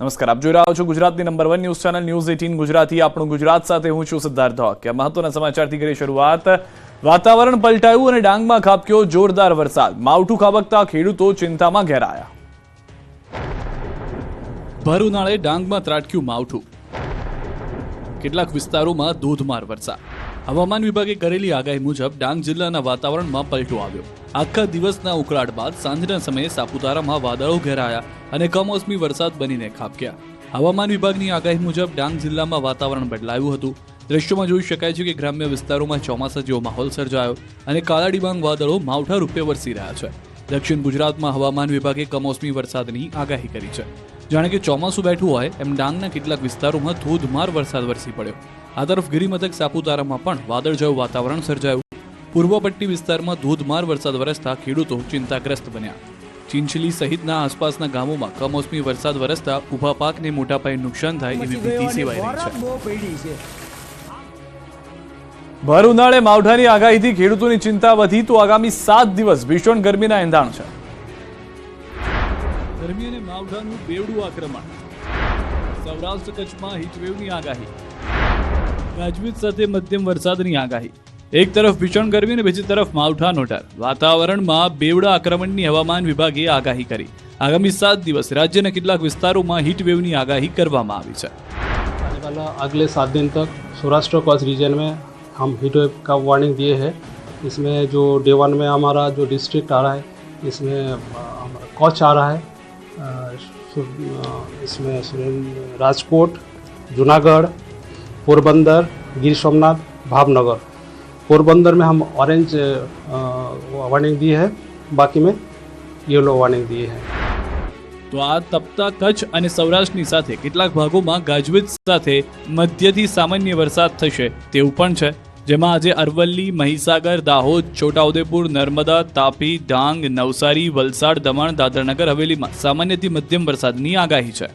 નમસ્કાર, આપ જોઈ રહ્યા છો ગુજરાતની number one news channel news eighteen Gujarati. આપણું ગુજરાત સાથે હું છું સિદ્ધાર્થ ધોક. મહત્વના સમાચારથી કરી શરૂઆત. વાતાવરણ પલટાયું અને ડાંગમાં ખાબક્યો જોરદાર વરસાદ. માવઠું ખાબકતા ખેડૂતો ચિંતામાં ઘેરાયા. ભર ઉનાળે ડાંગમાં ત્રાટક્યું માવઠું. કેટલાક વિસ્તારોમાં ધોધમાર વરસાદ. હવામાન વિભાગે કરેલી આગાહી મુજબ ડાંગ જિલ્લાના વાતાવરણમાં પલટો આવ્યો. આખા દિવસના ઉકળાટ બાદ સાંજના સમયે સાપુતારામાં વાદળો ઘેરાયા અને કમોસમી વરસાદ બનીને ખાબક્યા. હવામાન વિભાગની આગાહી મુજબ ડાંગ જિલ્લામાં વાતાવરણ બદલાયું હતું. દ્રશ્યોમાં જોઈ શકાય છે કે ગ્રામ્ય વિસ્તારોમાં ચોમાસા જેવો માહોલ સર્જાયો અને કાળા ડિબાંગ વાદળો માવઠા રૂપે વરસી રહ્યા છે. દક્ષિણ ગુજરાતમાં હવામાન વિભાગે કમોસમી વરસાદની આગાહી કરી છે. જાણે કે ચોમાસું બેઠું હોય એમ ડાંગના કેટલાક વિસ્તારોમાં ધોધમાર વરસાદ વરસી પડ્યો. આ તરફ ગિરિમથક સાપુતારામાં પણ વાદળ જેવું વાતાવરણ સર્જાયું. પૂર્વ પટ્ટી વિસ્તારમાં ધોધમાર વરસાદ વરસતા ખેડૂતો ચિંતાગ્રસ્ત બન્યા. ચીંચલી સહિતના આસપાસના ગામોમાં કમોસમી વરસાદ વરસતા ઊભા પાકને મોટા પાયે નુકસાન થાય એવી ભીતિ સેવાઈ રહી છે. છે. ભર ઉનાળે માવઠાની આગાહીથી ખેડૂતોની ચિંતા વધી તો આગામી સાત દિવસ ભીષણ ગરમીના એંધાણ છે. ગરમી અને માવઠાનું બેવડું આક્રમણ. સૌરાષ્ટ્ર કચ્છમાં હીટવેવની આગાહી. ગાજવીજ સાથે મધ્યમ વરસાદની આગાહી એક તરફ ભીષણ ગરમી અને બીજી તરફ માવઠાનો ડર વાતાવરણમાં બેવડા આક્રમણની હવામાન વિભાગે આગાહી કરી આગામી સાત દિવસ રાજ્યના કેટલાક વિસ્તારોમાં હીટવેવની આગાહી કરવામાં આવી છે आने वाला अगले सात दिन तक सौराष्ट्र कच्छ रीजन में हम हीट वेव का वार्निंग दिए हैं इसमें जो डे वन में हमारा जो डिस्ट्रिक्ट आ रहा है इसमें अ, हमारा कच्छ आ रहा है अ, सु- अ, इसमें सुरेंद्र- राजकोट जूनागढ़ पोरबंदर गिर सोमनाथ भावनगर पोरबंदर में हम ऑरेंज अ, वार्निंग दिए है बाकी में येलो वार्निंग दिए हैं તો આ તપતા કચ્છ અને સૌરાષ્ટ્રની સાથે કેટલાક ભાગોમાં ગાજવીજ સાથે મધ્યથી સામાન્ય વરસાદ થશે તેવું પણ છે જેમાં આજે અરવલ્લી મહીસાગર દાહોદ છોટાઉદેપુર નર્મદા તાપી ડાંગ નવસારી વલસાડ દમણ દાદરનગર હવેલીમાં સામાન્યથી મધ્યમ વરસાદની આગાહી છે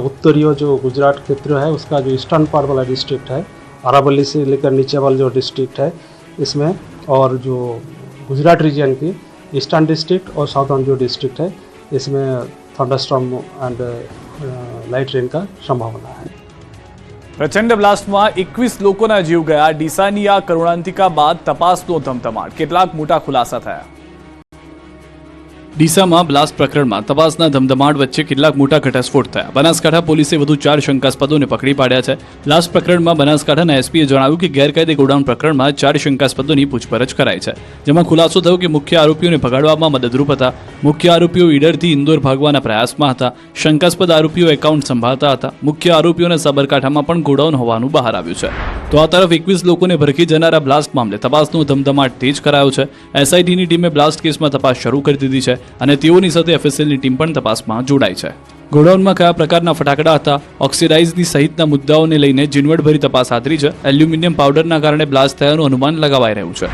उत्तरी जो गुजरात क्षेत्र है उसका जो ईस्टर्न पार वाला डिस्ट्रिक्ट है अरावली से लेकर नीचे वाला जो डिस्ट्रिक्ट है इसमें और जो गुजरात रीजन की ईस्टर्न डिस्ट्रिक्ट और साउथर्न जो डिस्ट्रिक्ट है इसमें थंडरस्टॉर्म एंड लाइट रेन का संभावना है પ્રચંડ બ્લાસ્ટમાં એકવીસ લોકોના જીવ ગયા ડીસાની આ કરુણાંતિકા બાદ તપાસનો ધમધમાટ કેટલાક મોટા ખુલાસા થયા ડીસામાં બ્લાસ્ટ પ્રકરણમાં તપાસના ધમધમાટ વચ્ચે કેટલાક મોટા ઘટસ્ફોટ થયા. બનાસકાંઠા પોલીસે વધુ ચાર શંકાસ્પદોને પકડી પાડ્યા છે. બ્લાસ્ટ પ્રકરણમાં બનાસકાંઠાના એસપીએ જણાવ્યું કે ગેરકાયદે ગોડાઉન પ્રકરણમાં ચાર શંકાસ્પદોની પૂછપરછ કરાઈ છે, જેમાં ખુલાસો થયો કે મુખ્ય આરોપીઓને ભગાડવામાં મદદરૂપ હતા. મુખ્ય આરોપીઓ ઈડરથી ઇન્દોર ભાગવાના પ્રયાસમાં હતા. શંકાસ્પદ આરોપીઓ એકાઉન્ટ સંભાળતા હતા. મુખ્ય આરોપીઓને સાબરકાંઠામાં પણ ગોડાઉન હોવાનું બહાર આવ્યું છે. તો આ તરફ એકવીસ લોકોને ભરખી જનારા બ્લાસ્ટ મામલે તપાસનો ધમધમાટ તેજ કરાયો છે. એસઆઈટીની ટીમે બ્લાસ્ટ કેસમાં તપાસ શરૂ કરી દીધી છે. અને તેઓની સાથે એફએસએલની ટીમ પણ તપાસમાં જોડાઈ છે. ગોડાઉનમાં કયા પ્રકારના ફટાકડા હતા, ઓક્સિડાઇઝની સહિતના મુદ્દાઓને લઈને ઝીણવટભરી તપાસ હાથરી છે. એલ્યુમિનિયમ પાવડરના કારણે બ્લાસ્ટ થયાનું અનુમાન લગાવાઈ રહ્યું છે.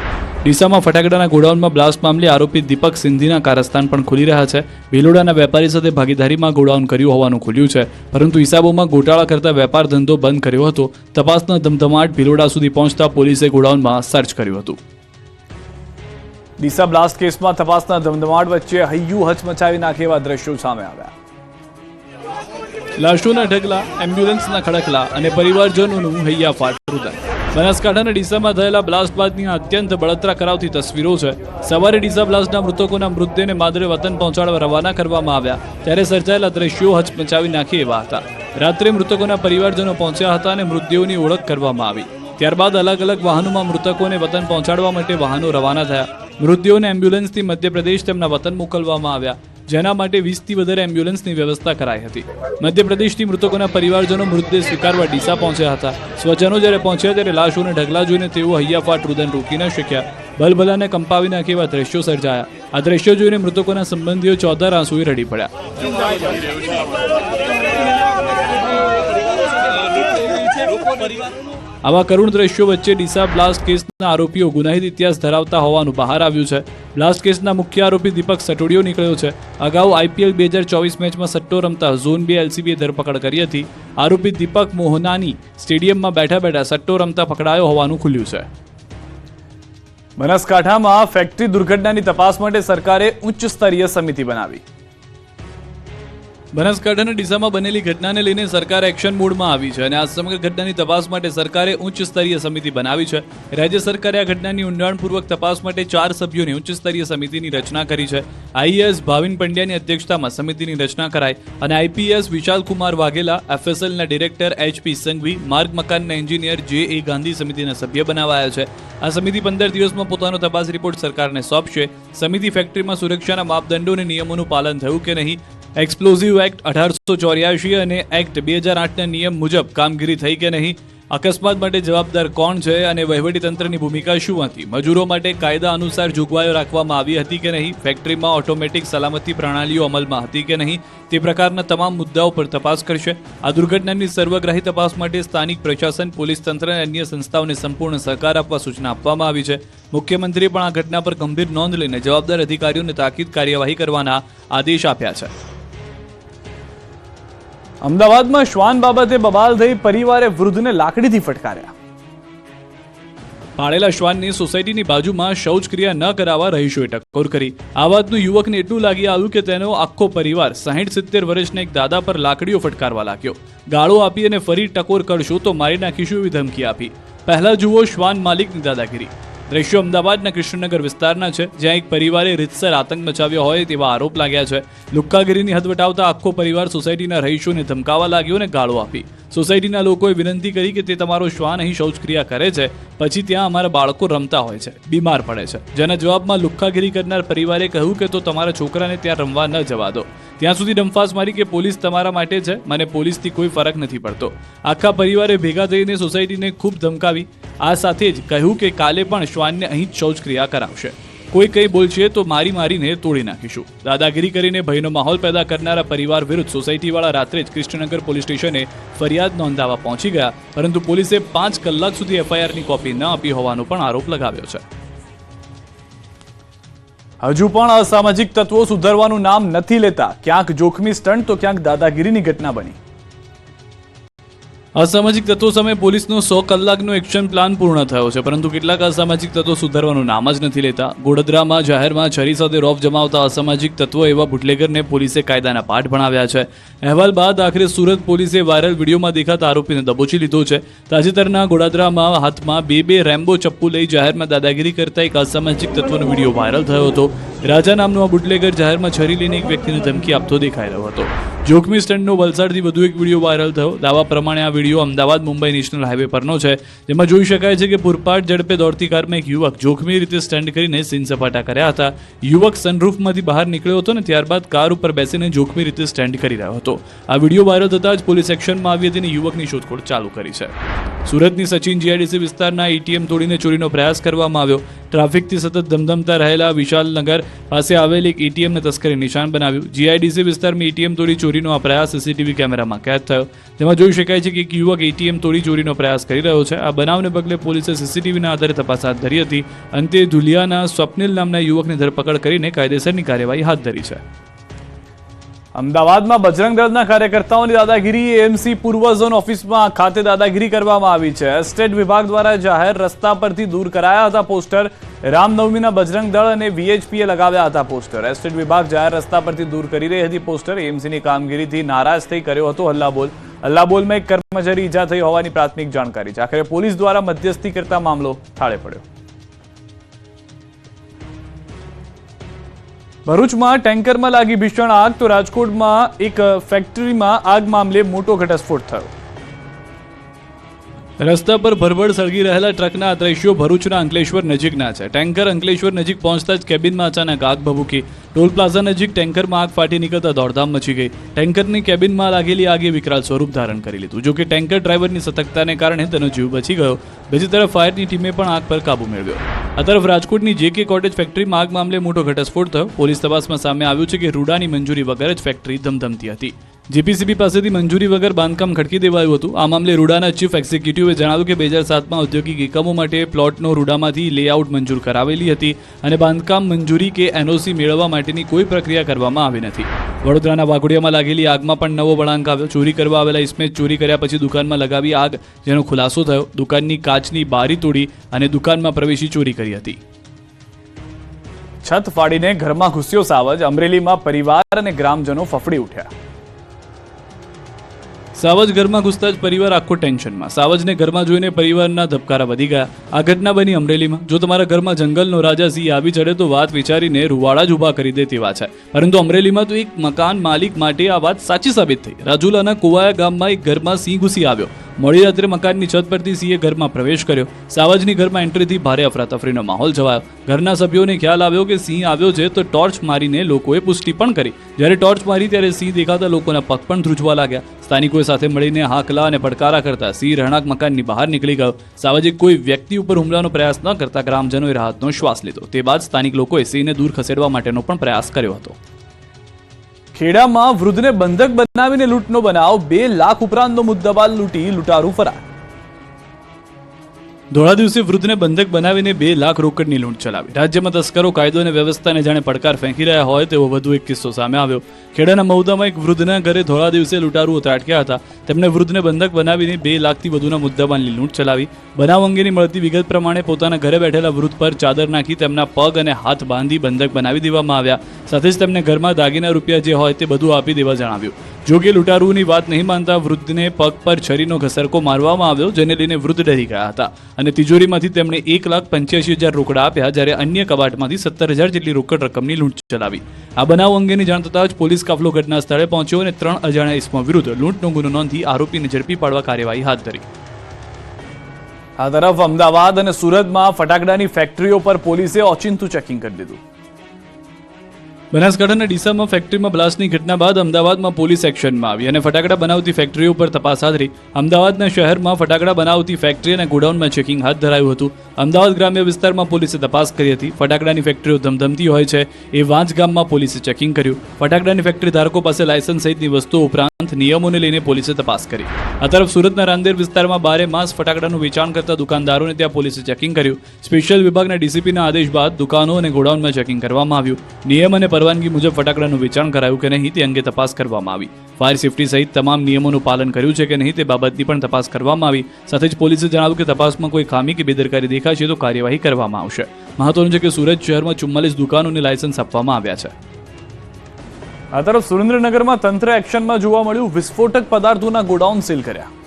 ડીસામાં ફટાકડાના ગોડાઉનમાં બ્લાસ્ટ મામલે આરોપી દીપક સિંધીના કારસ્તાન પણ ખુલી રહ્યા છે. ભીલોડાના વેપારી સાથે ભાગીદારીમાં ગોડાઉન કર્યું હોવાનું ખુલ્યું છે. પરંતુ હિસાબોમાં ગોટાળા કરતા વેપાર ધંધો બંધ કર્યો હતો. તપાસના ધમધમાટ ભીલોડા સુધી પહોંચતા પોલીસે ગોડાઉનમાં સર્ચ કર્યું હતું. ડીસા બ્લાસ્ટ કેસમાં તપાસના ધમધમાટ વચ્ચે હૈયું હચમચાવી નાખે એવા દ્રશ્યો સામે આવ્યા. લાશોના ઢગલા, એમ્બ્યુલન્સના ખડકલા અને પરિવારજનોનું હૈયા ફાટ બનાસકાંઠાના ડીસામાં થયેલા બ્લાસ્ટ બાદની અત્યંત બળતરા કરાવતી તસવીરો છે. સવારે ડીસા બ્લાસ્ટના મૃતકોના મૃતદેહને માદરે વતન પહોંચાડવા રવાના કરવામાં આવ્યા, ત્યારે સર્જાયેલા દ્રશ્યો હચમચાવી નાખી એવા હતા. રાત્રે મૃતકોના પરિવારજનો પહોંચ્યા હતા અને મૃતદેહોની ઓળખ કરવામાં આવી. ત્યારબાદ અલગ અલગ વાહનોમાં મૃતકોને વતન પહોંચાડવા માટે વાહનો રવાના થયા. મૃતદેહોને એમ્બ્યુલન્સથી મધ્યપ્રદેશ તેમના વતન મોકલવામાં આવ્યા, જેના માટે વીસથી વધારે એમ્બ્યુલન્સની વ્યવસ્થા કરાઈ હતી. મધ્યપ્રદેશથી મૃતકોના પરિવારજનો મૃતદેહ સ્વીકારવા ડીસા પહોંચ્યા હતા. સ્વજનો જ્યારે પહોંચ્યા ત્યારે લાશોને ઢગલા જોઈને તેઓ હૈયાફાટ રુદન રોકી ન શક્યા. બલબલાને કંપાવી નાખે એવા દ્રશ્યો સર્જાયા. આ દ્રશ્યો જોઈને મૃતકોના સંબંધીઓ ચોધાર આંસુએ રડી પડ્યા. આવા કરુણ દ્રશ્યો વચ્ચે ડીસા બ્લાસ્ટ કેસના આરોપીઓ ગુનાહિત ઇતિહાસ ધરાવતા હોવાનું બહાર આવ્યું છે. બ્લાસ્ટ કેસના મુખ્ય આરોપી દીપક સટોડિયો નીકળ્યો છે. અગાઉ આઈપીએલ બે હજાર ચોવીસ મેચમાં સટ્ટો રમતા ઝોન બે એલસીબીએ ધરપકડ કરી હતી. આરોપી દીપક મોહનાની સ્ટેડિયમમાં બેઠા બેઠા સટ્ટો રમતા પકડાયો હોવાનું ખુલ્યું છે. બનાસકાંઠામાં ફેક્ટરી દુર્ઘટનાની તપાસ માટે સરકારે ઉચ્ચ સ્તરીય સમિતિ બનાવી. બનાસકાંઠાના ડીસામાં બનેલી ઘટનાને લઈને સરકાર એક્શન મોડમાં આવી છે અને આ સમગ્ર ઘટનાની તપાસ માટે સરકારે ઉચ્ચ સ્તરીય સમિતિ બનાવી છે. રાજ્ય સરકારે આ ઘટનાની ઊંડાણપૂર્વક તપાસ માટે ચાર સભ્યોની ઉચ્ચ સ્તરીય સમિતિની રચના કરી છે. આઈએએસ ભાવિન પંડ્યાની અધ્યક્ષતામાં સમિતિની રચના કરાઈ અને આઈપીએસ વિશાલ કુમાર વાઘેલા, એફએસએલના ડિરેક્ટર એચપી સંઘવી, માર્ગ મકાનના એન્જિનિયર જે એ ગાંધી સમિતિના સભ્ય બનાવાયા છે. આ સમિતિ પંદર દિવસમાં પોતાનો તપાસ રિપોર્ટ સરકારને સોંપશે. સમિતિ ફેક્ટરીમાં સુરક્ષાના માપદંડો અને નિયમોનું પાલન થયું કે નહીં એક્સપ્લોઝિવ એક્ટ અઢારસો ચોર્યાસી અને એક્ટ બે હજાર આઠના નિયમ મુજબ કામગીરી થઈ કે નહીં, અકસ્માત માટે જવાબદાર કોણ છે અને વહીવટીતંત્રની ભૂમિકા શું હતી? મજૂરો માટે કાયદા અનુસાર જોગવાઈઓ રાખવામાં આવી હતી કે નહીં? ફેક્ટરીમાં ઓટોમેટિક સલામતી પ્રણાલીઓ અમલમાં હતી કે નહીં? તે પ્રકારના તમામ મુદ્દાઓ પર તપાસ કરશે. આ દુર્ઘટનાની સર્વગ્રાહી તપાસ માટે સ્થાનિક પ્રશાસન, પોલીસ તંત્ર અને અન્ય સંસ્થાઓને સંપૂર્ણ સહકાર આપવા સૂચના આપવામાં આવી છે. મુખ્યમંત્રીએ પણ આ ઘટના પર ગંભીર નોંધ લઈને જવાબદાર અધિકારીઓને તાકીદ કાર્યવાહી કરવાના આદેશ આપ્યા છે. અમદાવાદમાં શ્વાન બાબતે બબાલ થઈ પરિવારે વૃદ્ધને લાકડીથી ફટકાર્યા. પાળેલા શ્વાનની સોસાયટીની બાજુમાં શૌચક્રિયા ન કરાવવા રહીશોએ ટકોર કરી. આ વાતનું યુવકને એટલું લાગી આવ્યું કે તેનો આખો પરિવાર સાહીઠ સિત્તેર વર્ષના એક દાદા પર લાકડીઓ ફટકારવા લાગ્યો. ગાળો આપી અને ફરી ટકોર કરશો તો મારી નાખીશું એવી ધમકી આપી. પહેલા જુઓ શ્વાન માલિકની દાદાગીરી. દ્રશ્યો અમદાવાદના કૃષ્ણનગર વિસ્તારના છે, જ્યાં એક પરિવારે રીતસર આતંક મચાવ્યો હોય તેવા આરોપ લાગ્યા છે. લુક્કાગીરીની હદ વટાવતા આખો પરિવાર સોસાયટીના રહીશોને ધમકાવા લાગ્યો અને ગાળો આપી. સોસાયટીના લોકોએ વિનંતી કરી કે તે તમારો શ્વાન અહીં શૌચક્રિયા કરે છે, પછી ત્યાં અમારા બાળકો રમતા હોય છે, બીમાર પડે છે. જેના જવાબમાં લુખ્ખાગીરી કરનાર પરિવારે કહ્યું કે તો તમારા છોકરાને ત્યાં રમવા ન જવા દો. ત્યાં સુધી ડંફાસ મારી કે પોલીસ તમારા માટે છે, મને પોલીસથી કોઈ ફરક નથી પડતો. આખા પરિવારે ભેગા થઈને સોસાયટીને ખૂબ ધમકાવી, આ સાથે જ કહ્યું કે કાલે પણ શ્વાનને અહીં શૌચક્રિયા કરાવશે. કોઈ કંઈ બોલશે તો મારી મારીને તોડી નાખીશું. દાદાગીરી કરીને ભયનો માહોલ પેદા કરનારા પરિવાર વિરુદ્ધ સોસાયટીવાળા રાત્રે જ કૃષ્ણનગર પોલીસ સ્ટેશને ફરિયાદ નોંધાવવા પહોંચી ગયા, પરંતુ પોલીસે પાંચ કલાક સુધી એફઆઈઆરની કોપી ન આપી હોવાનો પણ આરોપ લગાવ્યો છે. હજુ પણ અસામાજિક તત્વો સુધરવાનું નામ નથી લેતા. ક્યાંક જોખમી સ્ટન્ટ તો ક્યાંક દાદાગીરીની ઘટના બની. અસામાજિક તત્વો સામે પોલીસનો સો કલાકનો એક્શન પ્લાન પૂર્ણ થયો છે, પરંતુ કેટલાક અસામાજિક તત્વો સુધારવાનું નામ જ નથી લેતા. ગોડદરામાં, જાહેરમાં છરી સાથે રોફ જમાવતા અસામાજિક તત્વો એવા બુટલેગરને પોલીસે કાયદાના પાઠ ભણાવ્યા છે. અહેવાલ બાદ આખરે સુરત પોલીસે વાયરલ વિડીયોમાં દેખાતા આરોપીને દબોચી લીધો છે. તાજેતરના ગોડાદરામાં હાથમાં બે બે રેમ્બો ચપ્પુ લઈ જાહેરમાં દાદાગીરી કરતા એક અસામાજિક તત્વનો વીડિયો વાયરલ થયો હતો. રાજા નામનો આ બુટલેગર જાહેરમાં છરી લઈને એક વ્યક્તિને ધમકી આપતો દેખાઈ રહ્યો હતો. જોખમી સ્ટન્ટનો વલસાડથી વધુ એક વીડિયો વાયરલ થયો. દાવા પ્રમાણે આ video Ahmedabad Mumbai national highway પરનો છે, જેમાં જોઈ શકાય છે કે પૂરપાટ ઝડપે દોડતી કારમાં એક યુવક જોખમી રીતે સ્ટન્ટ કરીને સીન કર્યા હતા. યુવક સનરૂફમાંથી બહાર નીકળ્યો હતો ને ત્યારબાદ કાર ઉપર બેસીને જોખમી રીતે સ્ટેન્ડ કરી રહ્યો હતો. આ વીડિયો વાયરલ થતાં જ પોલીસ એક્શનમાં આવી હતી અને યુવકની શોધખોળ ચાલુ કરી છે. સુરતની સચિન જીઆઈડીસી વિસ્તારના એટીએમ તોડીને ચોરીનો પ્રયાસ કરવામાં આવ્યો. ટ્રાફિકથી સતત ધમધમતા રહેલા વિશાલનગર પાસે આવેલ એક એટીએમને તસ્કરી નિશાન બનાવ્યું. જીઆઈડીસી વિસ્તારમાં એટીએમ તોડી ચોરીનો આ પ્રયાસ સીસીટીવી કેમેરામાં કેદ થયો. તેમાં જોઈ શકાય છે કે એક યુવક એટીએમ તોડી ચોરીનો પ્રયાસ કરી રહ્યો છે. આ બનાવને પગલે પોલીસે સીસીટીવીના આધારે તપાસ હાથ ધરી હતી. અંતે ધુલિયાના સ્વપ્નિલ નામના યુવકની ધરપકડ કરીને કાયદેસરની કાર્યવાહી હાથ ધરી છે. અમદાવાદમાં બજરંગ દળના કાર્યકર્તાઓની દાદાગીરી એએમસી પૂર્વ ઝોન ઓફિસમાં ખાતે દાદાગીરી કરવામાં આવી છે. સ્ટેટ વિભાગ દ્વારા જાહેર રસ્તા પરથી દૂર કરાયા હતા પોસ્ટર. રામનવમીના બજરંગ દળ અને વીએચપીએ લગાવ્યા હતા પોસ્ટર. એસ્ટેટ વિભાગ જાહેર રસ્તા પરથી દૂર કરી રહી હતી પોસ્ટર. એએમસીની કામગીરીથી નારાજ થઈ કર્યો હતો હલ્લાબોલ. હલ્લાબોલમાં એક કર્મચારી ઈજા થઈ હોવાની પ્રાથમિક જાણકારી છે. આખરે પોલીસ દ્વારા મધ્યસ્થી કરતા મામલો થાળે પડ્યો. ભરૂચમાં ટેન્કરમાં લાગી ભીષણ આગ તો રાજકોટમાં એક ફેક્ટરીમાં આગ મામલે મોટો ઘટસ્ફોટ થયો. રસ્તા પર ભરભર સળગી રહેલા ટ્રકના આ દ્રશ્યો ભરૂચના અંકલેશ્વર નજીકના છે. ટેન્કર અંકલેશ્વર નજીક પહોંચતા જ કેબિનમાં અચાનક આગ ભભૂકી. ટોલ પ્લાઝા નજીક ટેન્કરમાં આગ ફાટી નીકળતા દોડધામ મચી ગઈ. ટેન્કરની કેબિનમાં લાગેલી આગે વિકરાળ સ્વરૂપ ધારણ કરી લીધું. જો કે ટેન્કર ડ્રાઈવરની સતર્કતાને કારણે તેનો જીવ બચી ગયો. બીજી તરફ ફાયરની ટીમે પણ આગ પર કાબુ મેળવ્યો. આ તરફ રાજકોટની જે કે કોટેજ ફેક્ટરીમાં આગ મામલે મોટો ઘટસ્ફોટ થયો. પોલીસ તપાસમાં સામે આવ્યું છે કે રૂડાની મંજૂરી વગર જ ફેક્ટરી ધમધમતી હતી. જીપીસીબી પાસેથી મંજૂરી વગર બાંધકામ ખડકી દેવાયું હતું. આ મામલે રૂડાના ચીફ એક્ઝિક્યુટિવે જણાવ્યું કે બે હજાર સાતમાં ઔદ્યોગિક એકમો માટે પ્લોટનો રૂડામાંથી લેઆઉટ મંજૂર કરાવેલી હતી અને બાંધકામ મંજૂરી કે એનઓસી મેળવવા માટેની કોઈ પ્રક્રિયા કરવામાં આવી નથી. વડોદરાના વાઘોડિયામાં લાગેલી આગમાં પણ નવો વળાંક આવ્યો. ચોરી કરવા આવેલા ઇસમે ચોરી કર્યા પછી દુકાનમાં લગાવી આગ, જેનો ખુલાસો થયો. દુકાનની કાચની બારી તોડી અને દુકાનમાં પ્રવેશી ચોરી કરી હતી. છત ફાડીને ઘરમાં ઘૂસ્યો સાવજ. અમરેલીમાં પરિવાર અને ગ્રામજનો ફફડી ઉઠ્યા. સાવજ ઘરમાં ઘૂસતા જ પરિવાર આખો ટેન્શનમાં. સાવજને ઘરમાં જોઈને પરિવારના ધબકારા વધી ગયા. આ ઘટના બની અમરેલીમાં. જો તમારા ઘરમાં જંગલનો રાજા સિંહ આવી ચડે તો વાત વિચારીને રૂવાડા જ ઊભા કરી દે તેવા છે. પરંતુ અમરેલીમાં તો એક મકાન માલિક માટે આ વાત સાચી સાબિત થઈ. રાજુલાના કુવાયા ગામમાં એક ઘરમાં સિંહ ઘૂસી આવ્યો. મોડી રાત્રે મકાનની છત પરથી સિંહે ઘરમાં પ્રવેશ કર્યો. સાવજની ઘરમાં એન્ટ્રીથી ભારે અફરાતફરીનો માહોલ છવાયો. ઘરના સભ્યોને ખ્યાલ આવ્યો કે સિંહ આવ્યો છે તો ટોર્ચ મારીને લોકોએ પુષ્ટિ પણ કરી. જ્યારે ટોર્ચ મારી ત્યારે સિંહ દેખાતા લોકોના પગ પણ ધ્રુજવા લાગ્યા. સ્થાનિકોએ સાથે મળીને હાકલા અને પડકારા કરતા સિંહ રહેણાંક મકાનની બહાર નીકળી ગયો. સાવજે કોઈ વ્યક્તિ ઉપર હુમલાનો પ્રયાસ ન કરતા ગ્રામજનોએ રાહતનો શ્વાસ લીધો. તે બાદ સ્થાનિક લોકોએ સિંહને દૂર ખસેડવા માટેનો પણ પ્રયાસ કર્યો હતો. ખેડામાં વૃદ્ધને બંધક બનાવીને લૂંટનો બનાવ, બે લાખ ઉપરાંતનો મુદ્દાબાલ લૂંટી લૂંટારૂ ફરાર. ધોળા દિવસે વૃદ્ધને બંધક બનાવીને બે લાખ રોકડની લૂંટ ચલાવી. રાજ્યમાં તસ્કરો, કાયદો અને વ્યવસ્થાને જાણે પડકાર ફેંકી રહ્યા હોય તેવો વધુ એક કિસ્સો સામે આવ્યો. ખેડાના મહુદામાં એક વૃદ્ધના ઘરે ધોળા દિવસે લૂંટારૂઓ ત્રાટક્યા હતા. તેમણે વૃદ્ધને બંધક બનાવીને બે લાખથી વધુના મુદ્દામાલની લૂંટ ચલાવી. બનાવ અંગેની મળતી વિગત પ્રમાણે પોતાના ઘરે બેઠેલા વૃદ્ધ પર ચાદર નાખી તેમના પગ અને હાથ બાંધી બંધક બનાવી દેવામાં આવ્યા. સાથે જ તેમને ઘરમાં દાગીના રૂપિયા જે હોય તે બધું આપી દેવા જણાવ્યું. જો કે લૂંટારુઓની વાત નહીં માનતા વૃદ્ધને પગ પર છરીનો ઘસરકો મારવામાં આવ્યો, જેને લઈને વૃદ્ધ ડરી ગયા હતા. અને તિજોરીમાંથી તેમણે એક લાખ પંચ્યાસી હજાર રોકડા આપ્યા, જ્યારે અન્ય કબાટમાંથી સત્તર હજાર જેટલી રોકડ રકમની લૂંટ ચલાવી. આ બનાવ અંગેની જાણ થતાં જ પોલીસ કાફલો ઘટના સ્થળે પહોંચ્યો અને ત્રણ અજાણ્યા ઇસમો વિરુદ્ધ લૂંટનો ગુનો નોંધી આરોપીને ઝડપી પાડવા કાર્યવાહી હાથ ધરી. આ તરફ અમદાવાદ અને સુરતમાં ફટાકડાની ફેક્ટરીઓ પર પોલીસે ઓચિંતું ચેકિંગ કરી દીધું બનાસકાંઠાના ડીસામાં ફેક્ટરીમાં બ્લાસ્ટની ઘટના બાદ અમદાવાદમાં પોલીસ એક્શનમાં આવી અને ફટાકડા બનાવતી ફેક્ટરીઓ પર તપાસ હાથ અમદાવાદના શહેરમાં ફટાકડા બનાવતી ફેક્ટરી અને ગોડાઉનમાં ચેકિંગ હાથ ધરાયું હતું. અમદાવાદ ગ્રામ્ય વિસ્તારમાં પોલીસે તપાસ કરી હતી. ફટાકડાની ફેક્ટરીઓ ધમધમતી હોય છે એ વાંચ ગામમાં પોલીસે ચેકિંગ કર્યું. ફટાકડાની ફેક્ટરી ધારકો પાસે લાયસન્સ સહિતની વસ્તુઓ ઉપરાંત નિયમોને લઈને પોલીસે તપાસ કરી. આ તરફ સુરતના રાંદેર વિસ્તારમાં બારે માસ ફટાકડાનું વેચાણ કરતા દુકાનદારોને ત્યાં પોલીસે ચેકિંગ કર્યું. સ્પેશિયલ વિભાગના ડીસીપીના આદેશ બાદ દુકાનો અને ગોડાઉનમાં ચેકિંગ કરવામાં આવ્યું. નિયમ અને પરવાનગી મુજબ ફટાકડાનું વેચાણ કરાયું કે નહીં તે અંગે તપાસ કરવામાં આવી. ફાયર સેફટી સહિત તમામ નિયમોનું પાલન કર્યું છે કે નહીં તે બાબતની પણ તપાસ કરવામાં આવી. સાથે જ પોલીસે જણાવ્યું કે તપાસમાં કોઈ ખામી કે બેદરકારી દેખાશે તો કાર્યવાહી કરવામાં આવશે. મહત્વનું છે કે સુરત શહેરમાં ચુમ્માલીસ દુકાનોને લાયસન્સ આપવામાં આવ્યા છે. આ તરફ સુરેન્દ્રનગરમાં તંત્ર એક્શનમાં જોવા મળ્યું, વિસ્ફોટક પદાર્થોના ગોડાઉન સીલ કર્યા.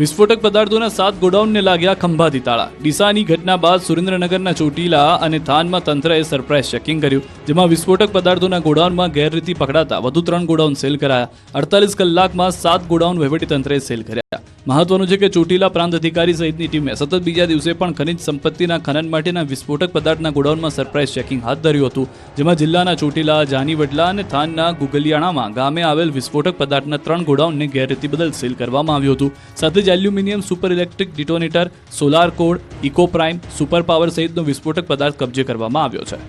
વિસ્ફોટક પદાર્થોના સાત ગોડાઉનને લાગ્યા ખંભાતી તાળા ડીસાની ઘટના બાદ સુરેન્દ્રનગરના ચોટીલા અને થાનમાં તંત્રએ સરપ્રાઇઝ ચેકિંગ કર્યું, જેમાં વિસ્ફોટક પદાર્થોના ગોડાઉનમાં ગેરરીતિ પકડાતા વધુ ત્રણ ગોડાઉન સેલ કરાયા. અડતાલીસ કલાકમાં સાત ગોડાઉન વહીવટીતંત્રએ સેલ કર્યા. મહત્વનું છે કે ચોટીલા પ્રાંત અધિકારી સહિતની ટીમે સતત બીજા દિવસે પણ ખનિજ સંપત્તિના ખનન માટેના વિસ્ફોટક પદાર્થના ગોડાઉનમાં સરપ્રાઇઝ ચેકિંગ હાથ ધર્યું હતું, જેમાં જિલ્લાના ચોટીલા જાનીવડલા અને થાનના ગુગલિયાણામાં ગામે આવેલ વિસ્ફોટક પદાર્થના ત્રણ ગોડાઉનને ગેરરીતિ બદલ સીલ કરવામાં આવ્યું હતું. સાથે જ aluminium super electric detonator, solar code eco prime, super power સહિતનો વિસ્ફોટક પદાર્થ કબજે કરવામાં આવ્યો છે.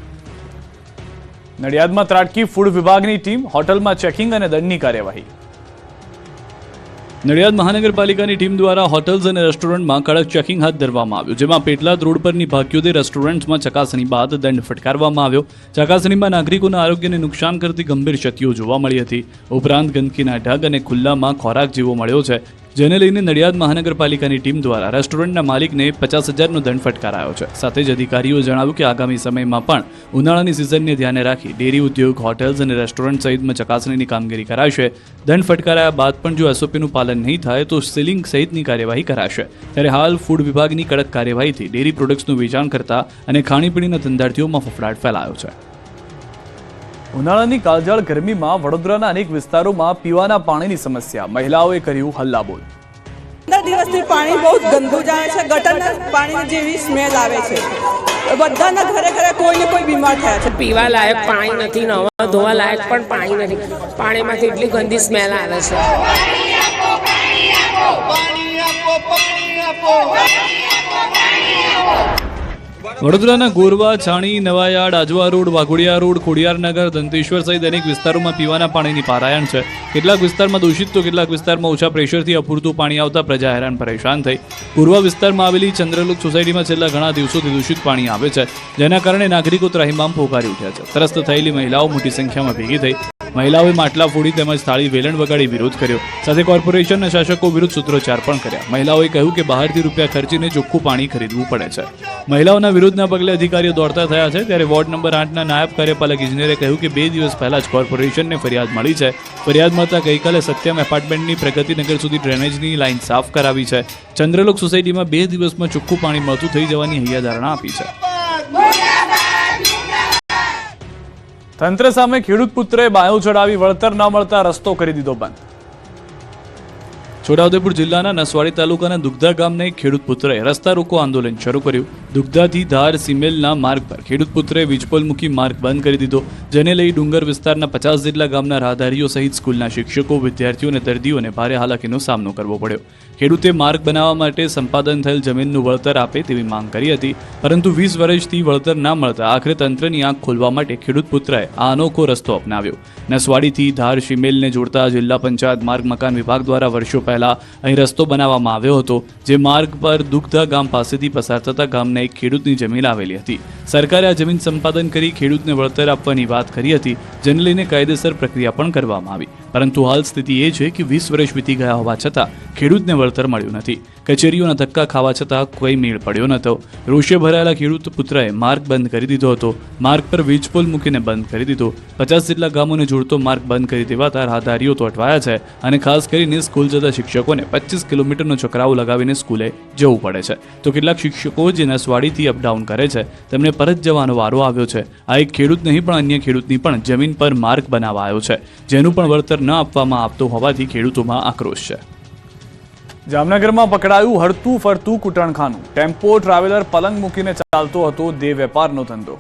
નડિયાદમાં ત્રાટકી ફૂડ વિભાગની ટીમ હોટલમાં ચેકિંગ અને દંડની કાર્યવાહી. નડિયાદ મહાનગરપાલિકાની ટીમ દ્વારા હોટલ્સ અને રેસ્ટોરન્ટમાં કડક ચેકિંગ હાથ ધરવામાં આવ્યું, જેમાં પેટલાદ રોડ પરની ભાગ્યોદય રેસ્ટોરન્ટ્સમાં ચકાસણી બાદ દંડ ફટકારવામાં આવ્યો. ચકાસણીમાં નાગરિકોના આરોગ્યને નુકસાન કરતી ગંભીર ક્ષતિઓ જોવા મળી હતી. ઉપરાંત ગંદકીના ઢગ અને ખુલ્લામાં ખોરાક જેવો મળ્યો છે. જેને લઈને નડિયાદ મહાનગરપાલિકાની ટીમ દ્વારા રેસ્ટોરન્ટના માલિકને પચાસ હજારનો દંડ ફટકારાયો છે. સાથે જ અધિકારીઓએ જણાવ્યું કે આગામી સમયમાં પણ ઉનાળાની સિઝનને ધ્યાને રાખી ડેરી ઉદ્યોગ, હોટેલ્સ અને રેસ્ટોરન્ટ સહિતમાં ચકાસણીની કામગીરી કરાશે. દંડ ફટકારાયા બાદ પણ જો એસઓપીનું પાલન નહીં થાય તો સીલિંગ સહિતની કાર્યવાહી કરાશે. ત્યારે હાલ ફૂડ વિભાગની કડક કાર્યવાહીથી ડેરી પ્રોડક્ટ્સનું વેચાણ કરતા અને ખાણીપીણીના ધંધાર્થીઓમાં ફફડાટ ફેલાયો છે. ઉનાળાની કાળજાળ ગરમીમાં વડોદરાના અનેક વિસ્તારોમાં પીવાના પાણીની સમસ્યા. મહિલાઓએ કર્યું હલ્લાબોલ. પંદર દિવસથી પાણી બહુ ગંદુ જાય છે ગટરના પાણી જેવી સ્મેલ આવે છે. બધાના ઘરે ઘરે કોઈ ને કોઈ બીમાર થયા છે. પીવા લાયક પાણી નથી નવા ધોવા લાયક પણ પાણી નથી. પાણીમાંથી એટલી ગંદી સ્મેલ આવે છે. વડોદરાના ગોરવા, છાણી નવાયાડ આજવા રોડ, વાઘોડિયા રોડ ખોડિયારનગર દંતેશ્વર સહિત અનેક વિસ્તારોમાં પીવાના પાણીની પારાયણ છે. કેટલાક વિસ્તારમાં દૂષિત તો કેટલાક વિસ્તારમાં ઓછા પ્રેશરથી અપૂરતું પાણી આવતા પ્રજા હેરાન પરેશાન થઈ. પૂર્વ વિસ્તારમાં આવેલી ચંદ્રલોક સોસાયટીમાં છેલ્લા ઘણા દિવસોથી દૂષિત પાણી આવે છે, જેના કારણે નાગરિકો ત્રાહિમામ પોકારી ઉઠ્યા છે. ત્રસ્ત થયેલી મહિલાઓ મોટી સંખ્યામાં ભેગી થઈ મહિલાઓએ માટલા ફોડી તેમજ થાળી વેલણ વગાડી વિરોધ કર્યો. સાથે કોર્પોરેશનના શાસકો વિરુદ્ધ સૂત્રોચ્ચાર પણ કર્યા. મહિલાઓએ કહ્યું કે બહારથી રૂપિયા ખર્ચીને ચોખ્ખું પાણી ખરીદવું પડે છે. મહિલાઓના વિરોધના પગલે અધિકારીઓ દોડતા થયા છે, ત્યારે વોર્ડ નંબર આઠના નાયબ કાર્યપાલક ઇજનેરે કહ્યું કે બે દિવસ પહેલા જ કોર્પોરેશનને ફરિયાદ મળી છે. ફરિયાદ મળતા ગઈકાલે સત્યમ એપાર્ટમેન્ટની પ્રગતિનગર સુધી ડ્રેનેજની લાઇન સાફ કરાવી છે. ચંદ્રલોક સોસાયટીમાં બે દિવસમાં ચોખ્ખું પાણી મળતું થઈ જવાની હૈયાધારણા આપી છે. તંત્ર સામે ખેડૂત પુત્રે બાયો ચડાવી વળતર ન મળતા રસ્તો કરી દીધો બંધ. છોટાઉદેપુર જિલ્લાના નસવાડી તાલુકાના દુગ્ધા ગામના એક ખેડૂત પુત્રએ રસ્તા રોકો આંદોલન શરૂ કર્યું. દુગ્ધાથી ધાર સિમેલના માર્ગ પર ખેડૂત પુત્રએ વીજપોલ મૂકી માર્ગ બંધ કરી દીધો, જેને લઈ ડુંગર વિસ્તારના પચાસ જેટલા ગામના રાહદારીઓ સહિત સ્કૂલના શિક્ષકો, વિદ્યાર્થીઓ અને દર્દીઓને ભારે હાલાકીનો સામનો કરવો પડ્યો. ખેડૂતે માર્ગ બનાવવા માટે સંપાદન થયેલ જમીનનું વળતર આપે તેવી માંગ કરી હતી. પરંતુ વીસ વર્ષથી વળતર ના મળતા આખરે તંત્રની આંખ ખોલવા માટે ખેડૂત પુત્રએ આ અનોખો રસ્તો અપનાવ્યો. નસવાડીથી ધાર શિમેલને જોડતા જિલ્લા પંચાયત માર્ગ મકાન વિભાગ દ્વારા વર્ષો પહેલા અહીં રસ્તો બનાવવામાં આવ્યો હતો, જે માર્ગ પર દુગ્ધા ગામ પાસેથી પસાર થતા ગામના એક ખેડૂતની જમીન આવેલી હતી. સરકારે આ જમીન સંપાદન કરી ખેડૂતને વળતર આપવાની વાત કરી હતી, જેને લઈને કાયદેસર પ્રક્રિયા પણ કરવામાં આવી. પરંતુ હાલ સ્થિતિ એ છે કે વીસ વર્ષ વીતી ગયા હોવા છતાં ખેડૂતને વળતર મળ્યું નથી. કચેરીઓના ધક્કા ખાવા છતાં કોઈ મેળ પડ્યો નહોતો. રોષે ભરાયેલા ખેડૂત પુત્રએ માર્ગ બંધ કરી દીધો હતો. માર્ગ પર વીજપોલ મૂકીને બંધ કરી દીધો. પચાસ જેટલા ગામોને જોડતો માર્ગ બંધ કરી દેવાતા રાહદારીઓ તો અટવાયા છે અને ખાસ કરીને સ્કૂલ જતા શિક્ષકોને પચીસ કિલોમીટરનો ચકરાવો લગાવીને સ્કૂલે જવું પડે છે. તો કેટલાક શિક્ષકો જે નસવાડીથી અપડાઉન કરે છે, તેમને પરત જવાનો વારો આવ્યો છે. આ એક ખેડૂત નહીં, પણ અન્ય ખેડૂતની પણ જમીન પર માર્ગ બનાવાયો છે. જેનું પણ વળતર ન આપવામાં આવતું હોવાથી ખેડૂતોમાં આક્રોશ છે. જામનગરમાં પકડાયું હરતું ફરતું કુટણખાનું. ટેમ્પો ટ્રાવેલર પલંગ મૂકીને ચાલતો હતો દેહ વેપારનો ધંધો.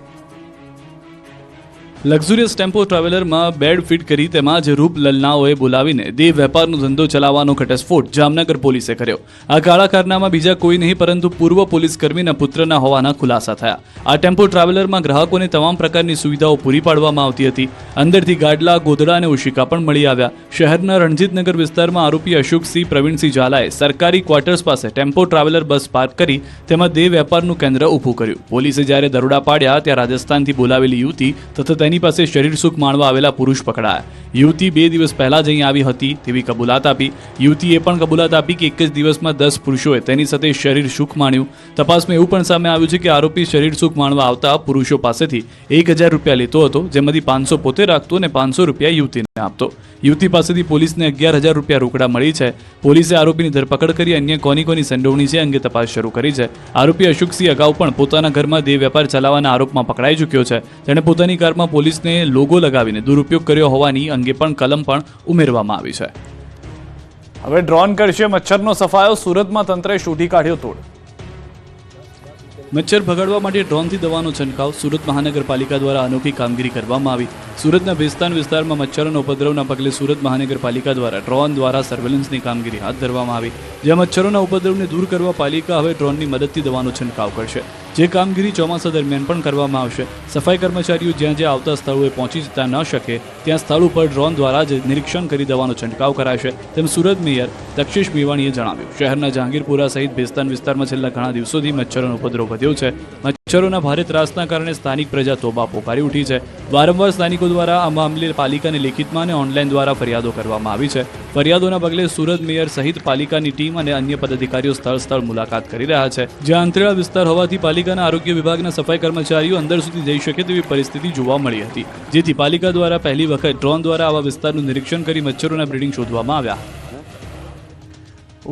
લક્ઝુરિયસ ટેમ્પો ટ્રાવેલરમાં બેડ ફિટ કરી તેમાં જ રૂપ લલનાઓએ બોલાવીને દેહ વેપારનો ધંધો ચલાવવાનો ઘટસ્ફોટ જામનગર પોલીસે કર્યો. આ કાળા કારનામાં બીજા કોઈ નહીં, પરંતુ પૂર્વ પોલીસ કર્મીના પુત્રના હોવાના ખુલાસા થયા. આ ટેમ્પો ટ્રાવેલરમાં ગ્રાહકોને તમામ પ્રકારની સુવિધાઓ પૂરી પાડવામાં આવતી હતી. અંદરથી ગાડલા, ગોદડા અને ઉશિકા પણ મળી આવ્યા. શહેરના રણજીતનગર વિસ્તારમાં આરોપી અશોકસિંહ પ્રવીણસિંહ ઝાલાએ સરકારી ક્વાર્ટર્સ પાસે ટેમ્પો ટ્રાવેલર બસ પાર્ક કરી તેમાં દેહ વેપારનું કેન્દ્ર ઊભું કર્યું. પોલીસે જ્યારે દરોડા પાડ્યા, ત્યાં રાજસ્થાનથી બોલાવેલી યુવતી તથા તેની પાસે શરીર સુખ માણવા આવેલા પુરુષ પકડાયા. યુવતી બે દિવસ પહેલાં જ અહીં આવી હતી તેવી કબૂલાત આપી. યુવતીએ પણ કબૂલાત આપી કે એક જ દિવસમાં દસ પુરુષોએ તેની સાથે શરીર સુખ માણ્યું. તપાસમાં એવું પણ સામે આવ્યું છે કે આરોપી શરીર સુખ માણવા આવતા પુરુષો પાસેથી એક હજાર રૂપિયા લેતો હતો, જેમાંથી પાંચસો પોતે રાખતો અને પાંચસો રૂપિયા યુવતીને આપતો. યુવતી પાસેથી પોલીસને અગિયાર હજાર રૂપિયા રોકડા મળી છે. પોલીસે આરોપીની ધરપકડ કરી અન્ય કોની કોની સંડોવણી છે અંગે તપાસ શરૂ કરી છે. આરોપી અશોકસિંહ અગાઉ પણ પોતાના ઘરમાં દેહ વેપાર ચલાવવાના આરોપમાં પકડાઈ ચૂક્યો છે. તેણે પોતાની કારમાં પોલીસને લોગો લગાવીને દુરુપયોગ કર્યો હોવાની અંગે પણ કલમ પણ ઉમેરવામાં આવી છે. હવે ડ્રોન કરશે મચ્છરનો સફાયો સુરતમાં તંત્રે શોધી કાઢ્યો તોડ. મચ્છર ભગાડવા માટે ડ્રોનથી દવાનો છંટકાવ સુરત મહાનગરપાલિકા દ્વારા અનોખી કામગીરી કરવામાં આવી. સુરતના ભેસ્તાન વિસ્તારમાં મચ્છરોના ઉપદ્રવના પગલે સુરત મહાનગરપાલિકા દ્વારા ડ્રોન દ્વારા સર્વેલન્સની કામગીરી હાથ ધરવામાં આવી. જ્યાં મચ્છરોના ઉપદ્રવને દૂર કરવા પાલિકા હવે ડ્રોનની મદદથી દવાનો છંટકાવ કરશે. જે કામગીરી ચોમાસા દરમિયાન પણ કરવામાં આવશે. સફાઈ કર્મચારીઓ જ્યાં જ્યાં આવતા સ્થળોએ પહોંચી જતા ન શકે, ત્યાં સ્થળ ઉપર ડ્રોન દ્વારા જ નિરીક્ષણ કરી દવાનો છંટકાવ કરાશે, તેમ સુરત મેયર દક્ષેશ મેવાણીએ જણાવ્યું. શહેરના જહાંગીરપુરા સહિત ભેસ્તાન વિસ્તારમાં છેલ્લા ઘણા દિવસોથી મચ્છરોનો ઉપદ્રવ વધ્યો છે. મચ્છરોના ભારે ત્રાસના કારણે સ્થાનિક પ્રજા તોબા પોકારી ઉઠી છે. વારંવાર સ્થાનિકો દ્વારા આ મામલે પાલિકાને લેખિતમાં અને ઓનલાઈન દ્વારા ફરિયાદો કરવામાં આવી છે. ફરિયાદોના પગલે સુરત મેયર સહિત પાલિકાની ટીમ અને અન્ય પદાધિકારીઓ સ્થળ સ્થળ મુલાકાત કરી રહ્યા છે. જ્યાં અંતરિયાળ વિસ્તાર હોવાથી પાલિકાના આરોગ્ય વિભાગના સફાઈ કર્મચારીઓ અંદર સુધી જઈ શકે તેવી પરિસ્થિતિ જોવા મળી હતી. જેથી પાલિકા દ્વારા પહેલી વખત ડ્રોન દ્વારા આવા વિસ્તારનું નિરીક્ષણ કરી મચ્છરોના બ્રિડિંગ શોધવામાં આવ્યા.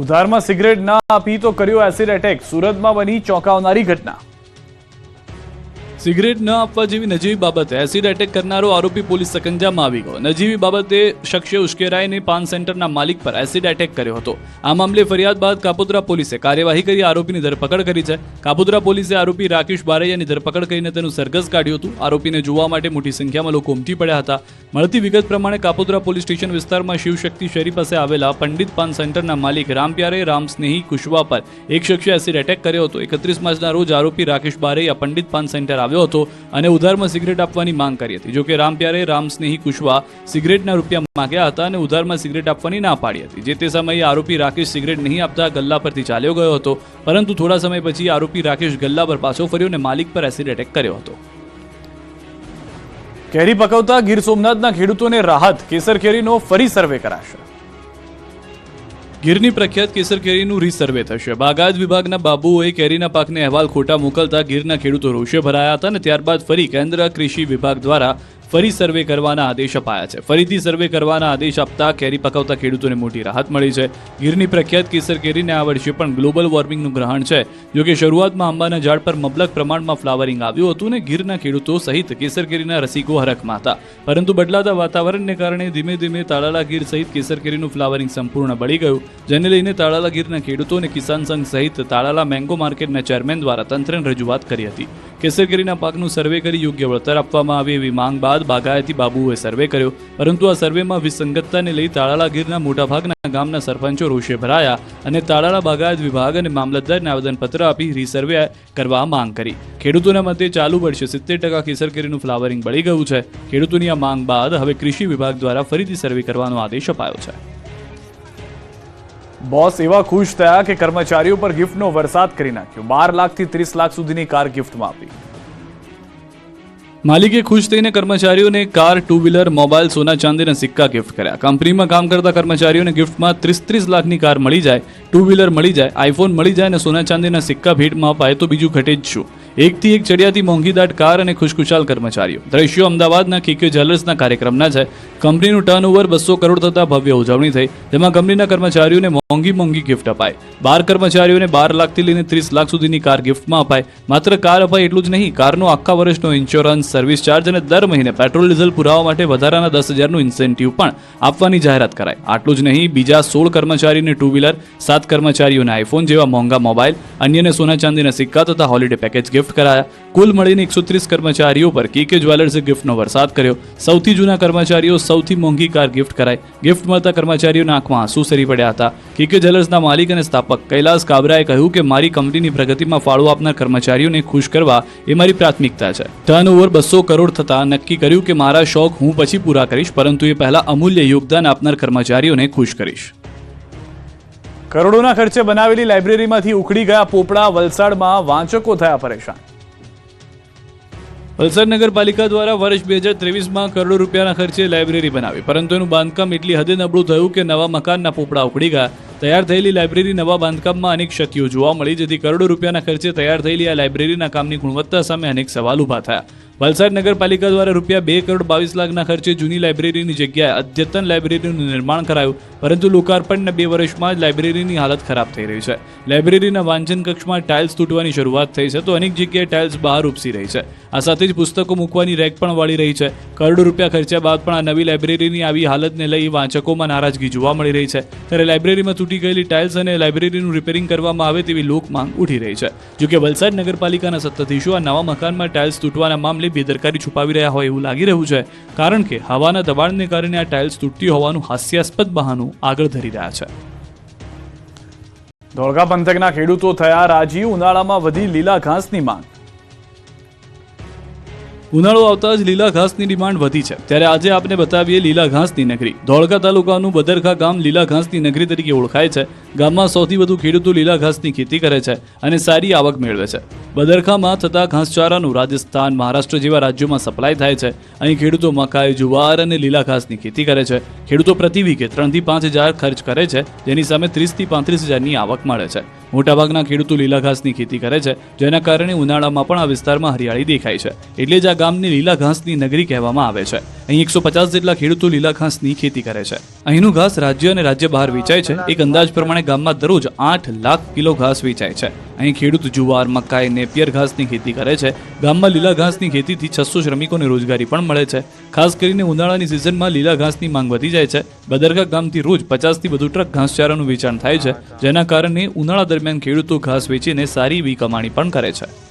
ઉધારમાં સિગરેટ ના આપી તો કર્યો એસિડ એટેક. સુરતમાં બની ચોંકાવનારી ઘટના. સિગરેટ ન આપવા જેવી નજીવી બાબતે એસિડ એટેક કરનારો આરોપી પોલીસ સકંજામાં આવી ગયો. નજીવી બાબતે શખ્સે ઉશ્કેરાઈને પાન સેન્ટરના માલિક પર એસિડ એટેક કર્યો હતો. આ મામલે ફરિયાદ બાદ કાપોદ્રા પોલીસે કાર્યવાહી કરી આરોપીની ધરપકડ કરી છે. કાપોદ્રા પોલીસે આરોપી રાકેશ બારૈયાની ધરપકડ કરીને તેનું સરઘસ કાઢ્યું હતું. આરોપીને જોવા માટે મોટી સંખ્યામાં લોકો ઉમટી પડ્યા હતા. મળતી વિગત પ્રમાણે કાપોદ્રા પોલીસ સ્ટેશન વિસ્તારમાં શિવશક્તિ શેરી પાસે આવેલા પંડિત પાન સેન્ટરના માલિક રામપ્યારે રામ સ્નેહી કુશવા પર એક શખ્સે એસિડ એટેક કર્યો હતો. એકત્રીસ માર્ચના રોજ આરોપી રાકેશ બારૈયા પંડિત પાન સેન્ટર આવ્યો હતો અને ઉધારમાં સિગરેટ આપવાની માંગ કરી હતી. જોકે રામપ્યારે રામ સ્નેહી કુશવા સિગરેટના રૂપિયા માંગ્યા હતા અને ઉધારમાં સિગરેટ આપવાની ના પાડી હતી. જે તે સમયે આરોપી રાકેશ સિગરેટ નહીં આપતા ગલ્લા પરથી ચાલ્યો ગયો હતો. પરંતુ થોડા સમય પછી આરોપી રાકેશ ગલ્લા પર પાછો ફર્યો અને માલિક પર એસિડ એટેક કર્યો હતો. કેરી પકવતા ગીર સોમનાથના ખેડૂતોને રાહત કેસર કેરીનો ફરી સર્વે કરાશે. ગીરની પ્રખ્યાત કેસર કેરીનું રીસર્વે થશે. બાગાયત વિભાગના બાબુઓએ કેરીના પાકને અહેવાલ ખોટા મોકલતા ગીરના ખેડૂતો રોષે ભરાયા હતા અને ત્યારબાદ ફરી કેન્દ્ર કૃષિ વિભાગ દ્વારા ફરી સર્વે કરવાના આદેશ અપાયા છે. ફરીથી સર્વે કરવાના આદેશ આપતા કેરી પકવતા ખેડૂતોને મોટી રાહત મળી છે. ગીરની પ્રખ્યાત કેસર કેરીને આ વર્ષે પણ ગ્લોબલ વોર્મિંગનું ગ્રહણ છે. જોકે શરૂઆતમાં આંબાના ઝાડ પર મબલક પ્રમાણમાં ફ્લાવરિંગ આવ્યું હતું અને ગીરના ખેડૂતો સહિત કેસર કેરીના રસિકો હરખમાં હતા. પરંતુ બદલાતા વાતાવરણને કારણે ધીમે ધીમે તાળાલા ગીર સહિત કેસર કેરીનું ફ્લાવરિંગ સંપૂર્ણ બળી ગયું. જેને લઈને તાળાલા ગીરના ખેડૂતો અને કિસાન સંઘ સહિત તાળાલા મેંગો માર્કેટના ચેરમેન દ્વારા તંત્રને રજૂઆત કરી હતી. કેસર કેરીના પાકનું સર્વે કરી યોગ્ય વળતર આપવામાં આવે એવી માંગ બાદ બાગાયતી બાબુએ સર્વે કર્યો. પરંતુ આ સર્વેમાં વિસંગતતાને લઈ તાળાલા ગીરના મોટાભાગના ગામના સરપંચો રોષે ભરાયા અને તાળાલા બાગાયત વિભાગ અને મામલતદારને આવેદનપત્ર આપી રીસર્વે કરવા માંગ કરી. ખેડૂતોના મતે ચાલુ વર્ષે સિત્તેર ટકા કેસરગીરીનું ફ્લાવરિંગ બળી ગયું છે. ખેડૂતોની આ માંગ બાદ હવે કૃષિ વિભાગ દ્વારા ફરીથી સર્વે કરવાનો આદેશ અપાયો છે. બોસ એવા ખુશ થયા કે કર્મચારીઓ પર ગિફ્ટનો વરસાદ કરી નાખ્યો. બાર લાખથી ત્રીસ લાખ સુધીની કાર ગિફ્ટમાં આપી. માલિકે ખુશ થઈને કર્મચારીઓને કાર ટુ વ્હીલર મોબાઈલ, સોના ચાંદીના સિક્કા ગિફ્ટ કર્યા. કંપનીમાં કામ કરતા કર્મચારીઓને ગિફ્ટમાં ત્રીસ ત્રીસ લાખની કાર મળી જાય ટુ વ્હીલર મળી જાય, આઈફોન મળી જાય અને સોના ચાંદીના સિક્કા ભેટમાં અપાય તો બીજું ઘટે જ શું? એકથી એક ચડિયાતી મોંઘીદાટ કાર અને ખુશખુશાલ કર્મચારીઓ. દ્રશ્યો અમદાવાદના કિક્યો જ્વેલર્સના કાર્યક્રમના છે. કંપનીનું ટર્નઓવર બસો કરોડ થતા ભવ્ય ઉજવણી થઈ. જેમાં કંપનીના કર્મચારીઓને મોંઘી મોંઘી ગિફ્ટ અપાય. બાર કર્મચારીઓને બાર લાખથી લઈને ત્રીસ લાખ સુધીની કાર ગિફ્ટમાં અપાય. માત્ર કાર અપાય એટલું જ નહીં, કારનો આખા વર્ષનો ઇન્સ્યોરન્સ સર્વિસ ચાર્જ અને દર મહિને પેટ્રોલ ડીઝલ પુરાવા માટે વધારાના દસ હજારનું ઇન્સેન્ટિવ પણ આપવાની જાહેરાત કરાય આટલું જ નહીં, બીજા સોળ કર્મચારીને ટુ વ્હીલર સાત કર્મચારીઓને આઈફોન જેવા મોંઘા મોબાઈલ અન્યને સોના ચાંદીના સિક્કા તથા હોલિડે પેકેજ ગિફ્ટ કરાયા કુલ મળીને એકસો ત્રીસ કર્મચારીઓ પર કેકે જ્વેલર્સે ગિફ્ટનો વરસાદ કર્યો સૌથી જૂના કર્મચારીઓ સૌથી મોંઘી કાર ગિફ્ટ કરાઈ ગિફ્ટ મળતા કર્મચારીઓના આંખમાં આંસુ સરી પડ્યા હતા કેકે જ્વેલર્સના માલિક અને સ્થાપક કૈલાસ કાબરાએ કહ્યું કે મારી કંપનીની પ્રગતિમાં ફાળો આપનાર કર્મચારીઓને ખુશ કરવા એ મારી પ્રાથમિકતા છે ટર્નઓવર બસો કરોડ થતા નક્કી કર્યું કે મારા શોખ હું પછી પૂરા કરીશ પરંતુ એ પહેલા અમૂલ્ય યોગદાન આપનાર કર્મચારીઓને ખુશ કરીશ કરોડોના ખર્ચે બનાવેલી લાઇબ્રેરીમાંથી ઉખડી ગયા પોપડા, વલસાડમાં વાંચકો થયા પરેશાન. વલસાડ નગરપાલિકા દ્વારા વર્ષ બે હજાર ત્રેવીસમાં કરોડો રૂપિયાના ખર્ચે લાઇબ્રેરી બનાવી. પરંતુ એનું બાંધકામ એટલી હદે નબળું થયું કે નવા મકાનના પોપડા ઉખડી ગયા. તૈયાર થયેલી લાઇબ્રેરી નવા બાંધકામમાં અનેક ક્ષતિઓ જોવા મળી, જેથી કરોડો રૂપિયાના ખર્ચે તૈયાર થયેલી આ લાઇબ્રેરીના કામની ગુણવત્તા સામે અનેક સવાલ ઊભા થયા. વલસાડ નગરપાલિકા દ્વારા રૂપિયા બે કરોડ બાવીસ લાખના ખર્ચે જૂની લાઇબ્રેરીની જગ્યાએ અદ્યતન લાઇબ્રેરીનું નિર્માણ કરાયું, પરંતુ લોકાર્પણના બે વર્ષમાં જ લાઇબ્રેરીની હાલત ખરાબ થઈ રહી છે. લાઇબ્રેરીના વાંચન કક્ષમાં ટાઇલ્સ તૂટવાની શરૂઆત થઈ છે, તો અનેક જગ્યાએ ટાઇલ્સ બહાર ઉપસી રહી છે. આ સાથે જ પુસ્તકો મૂકવાની રેક પણ વાળી રહી છે. કરોડો રૂપિયા ખર્ચ્યા બાદ પણ આ નવી લાઇબ્રેરીની આવી હાલતને લઈ વાંચકોમાં નારાજગી જોવા મળી રહી છે. ત્યારે લાઇબ્રેરીમાં તૂટી ગયેલી ટાઇલ્સ અને લાઇબ્રેરીનું રિપેરિંગ કરવામાં આવે તેવી લોક માંગ ઉઠી રહી છે. જોકે વલસાડ નગરપાલિકાના સત્તાધીશો આ નવા મકાનમાં ટાઇલ્સ તૂટવાના મામલે બેદરકારી છુપાવી રહ્યા હોય એવું લાગી રહ્યું છે, કારણ કે હવાના દબાણને કારણે આ ટાઇલ્સ તૂટતી હોવાનું હાસ્યાસ્પદ બહાનું આગળ ધરી રહ્યા છે. ધોળકા પંથકના ખેડૂતો થયા રાજી ઉનાળામાં વધી લીલા ઘાસની માંગ. ઉનાળો આવતા જ લીલા ઘાસની ડિમાન્ડ વધી છે. ત્યારે આજે આપને બતાવીએ લીલા ઘાસની નગરી. ધોળકા તાલુકાનું બદરખા ગામ લીલા ઘાસની નગરી તરીકે ઓળખાય છે. ગામમાં સૌથી વધુ ખેડૂતો લીલા ઘાસની ખેતી કરે છે અને સારી આવક મેળવે છે. બદરખામાં થતા ઘાસચારાનું રાજસ્થાન, મહારાષ્ટ્ર જેવા રાજ્યોમાં સપ્લાય થાય છે. અહીં ખેડૂતો મકાઈ, જુવાર અને લીલા ઘાસની ખેતી કરે છે. ખેડૂતો પ્રતિ વીઘે ત્રણથી પાંચ હજાર ખર્ચ કરે છે. જેની સામે ત્રીસથી પાંત્રીસ હજારની આવક મળે છે. મોટાભાગના ખેડૂતો લીલા ઘાસની ખેતી કરે છે. જેના કારણે ઉનાળામાં પણ આ વિસ્તારમાં હરિયાળી દેખાય છે. એટલે જ આ ગામને લીલા ઘાસની નગરી કહેવામાં આવે છે. અહીં એકસો પચાસ જેટલા ખેડૂતો લીલા ઘાસની ખેતી કરે છે. અહીંનું ઘાસ રાજ્ય અને રાજ્ય બહાર વેચાય છે. એક અંદાજ પ્રમાણે ગામમાં દરરોજ આઠ લાખ કિલો ઘાસ વેચાય છે. અહીં ખેડૂત જુવાર, મકાઈ નેપિયર ઘાસની ખેતી કરે છે. ગામમાં લીલા ઘાસની ખેતીથી છસો શ્રમિકોને રોજગારી પણ મળે છે. ખાસ કરીને ઉનાળાની સિઝનમાં લીલા ઘાસની માંગ વધી જાય છે. બદરકા ગામથી રોજ પચાસથી વધુ ટ્રક ઘાસચારાનું વેચાણ થાય છે, જેના કારણે ઉનાળા દરમિયાન ખેડૂતો ઘાસ વેચીને સારી એવી કમાણી પણ કરે છે.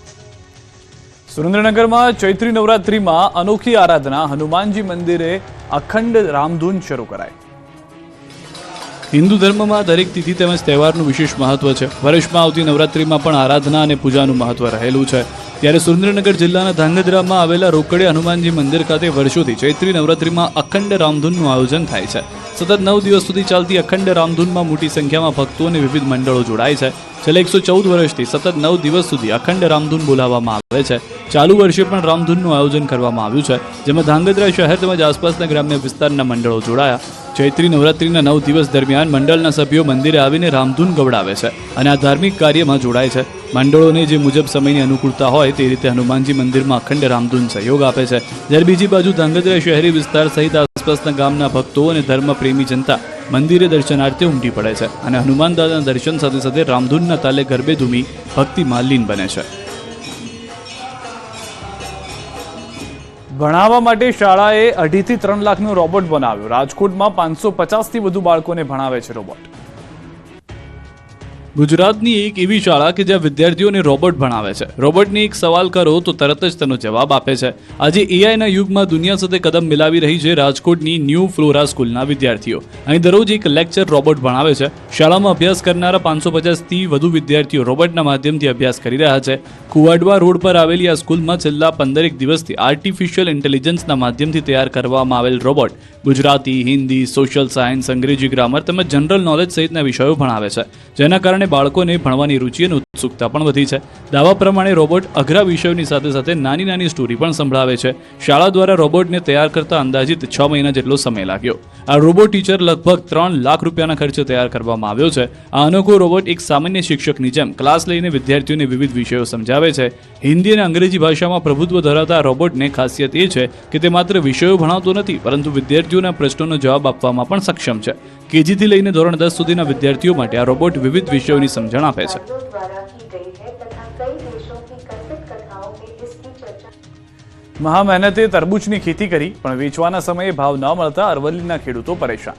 સુરેન્દ્રનગરમાં ચૈત્રી નવરાત્રિમાં અનોખી આરાધના હનુમાનજી મંદિરે અખંડ રામધૂન શરૂ કરાઈ હિન્દુ ધર્મમાં દરેક તિથિ તેમજ તહેવારનું વિશેષ મહત્વ છે. વર્ષમાં આવતી નવરાત્રિમાં પણ આરાધના અને પૂજાનું મહત્વ રહેલું છે. ત્યારે સુરેન્દ્રનગર જિલ્લાના ધાંગધ્રામાં આવેલા રોકડે હનુમાનજી મંદિર ખાતે વર્ષોથી ચૈત્રી નવરાત્રિમાં અખંડ રામધૂનનું આયોજન થાય છે. સતત નવ દિવસ સુધી ચાલતી અખંડ રામધૂનમાં મોટી સંખ્યામાં ભક્તો અને વિવિધ મંડળો જોડાય છે. છેલ્લા એકસો ચૌદ વર્ષથી સતત નવ દિવસ સુધી અખંડ રામધૂન બોલાવવામાં આવે છે. ચાલુ વર્ષે પણ રામધૂનનું આયોજન કરવામાં આવ્યું છે, જેમાં ધાંગધ્રા શહેર તેમજ આસપાસના ગ્રામ્ય વિસ્તારના મંડળો જોડાયા. ચૈત્રી નવરાત્રિના નવ દિવસ દરમિયાન મંડળના સભ્યો મંદિરે આવીને રામધૂન ગવડાવે છે અને આ ધાર્મિક કાર્યમાં જોડાય છે. મંડળોને જે મુજબ સમયની અનુકૂળતા હોય તે રીતે હનુમાનજી મંદિરમાં અખંડ રામધૂન સહયોગ આપે છે. જ્યારે બીજી બાજુ ધાંગધ્રા શહેરી વિસ્તાર સહિત આસપાસના ગામના ભક્તો અને ધર્મપ્રેમી જનતા મંદિરે દર્શનાર્થે ઉમટી પડે છે અને હનુમાન દાદાના દર્શન સાથે સાથે રામધૂનના તાલે ગરબે ધૂમી ભક્તિમાં લીન બને છે. ભણાવવા માટે શાળાએ અઢીથી ત્રણ લાખનો રોબોટ બનાવ્યો. રાજકોટમાં પાંચસો પચાસથી વધુ બાળકોને ભણાવે છે રોબોટ. ગુજરાતની એક એવી શાળા કે જ્યાં વિદ્યાર્થીઓને રોબોટ ભણાવે છે. રોબોટને એક સવાલ કરો તો તરત જ તેનો જવાબ આપે છે. આજે એઆઈના યુગમાં દુનિયા સાથે કદમ મિલાવી રહી છે રાજકોટની ન્યૂ ફ્લોરા સ્કૂલના વિદ્યાર્થીઓ. અહીં દરરોજ એક લેક્ચર રોબોટ ભણાવે છે. શાળામાં અભ્યાસ કરનારા પાંચસો પચાસથી વધુ વિદ્યાર્થીઓ રોબોટના માધ્યમથી અભ્યાસ કરી રહ્યા છે. કુવાડવા રોડ પર આવેલી આ સ્કૂલમાં છેલ્લા પંદરેક દિવસથી આર્ટિફિશિયલ ઇન્ટેલિજન્સના માધ્યમથી તૈયાર કરવામાં આવેલ robot Gujarati, Hindi social science અંગ્રેજી ગ્રામર તેમજ જનરલ નોલેજ સહિતના વિષયો ભણાવે છે. જેના કારણે બાળકોને ભણવાની રુચિ અને ઉત્સુકતા પણ વધી છે. દાવા પ્રમાણે રોબોટ અઘરા વિષયોની સાથે સાથે નાની નાની સ્ટોરી પણ સંભળાવે છે. શાળા દ્વારા રોબોટને તૈયાર કરતા અંદાજિત છ મહિના જેટલો સમય લાગ્યો. આ રોબોટ ટીચર લગભગ ત્રણ લાખ રૂપિયાના ખર્ચે તૈયાર કરવામાં આવ્યો છે. આ અનોખો રોબોટ એક સામાન્ય શિક્ષકની જેમ ક્લાસ લઈને વિદ્યાર્થીઓને વિવિધ વિષયો સમજાવે છે. હિન્દી અને અંગ્રેજી ભાષામાં પ્રભુત્વ ધરાવતા રોબોટને ખાસિયત એ છે કે તે માત્ર વિષયો ભણાવતો નથી, પરંતુ વિદ્યાર્થીઓના પ્રશ્નોનો જવાબ આપવામાં પણ સક્ષમ છે. કેજીથી લઈને ધોરણ દસ સુધીના વિદ્યાર્થીઓ માટે આ રોબોટ વિવિધ વિષયોની સમજણ આપે છે. મહા મહેનતે તરબૂચની ખેતી કરી, પણ વેચવાના સમયે ભાવ ન મળતા અરવલ્લીના ખેડૂતો પરેશાન.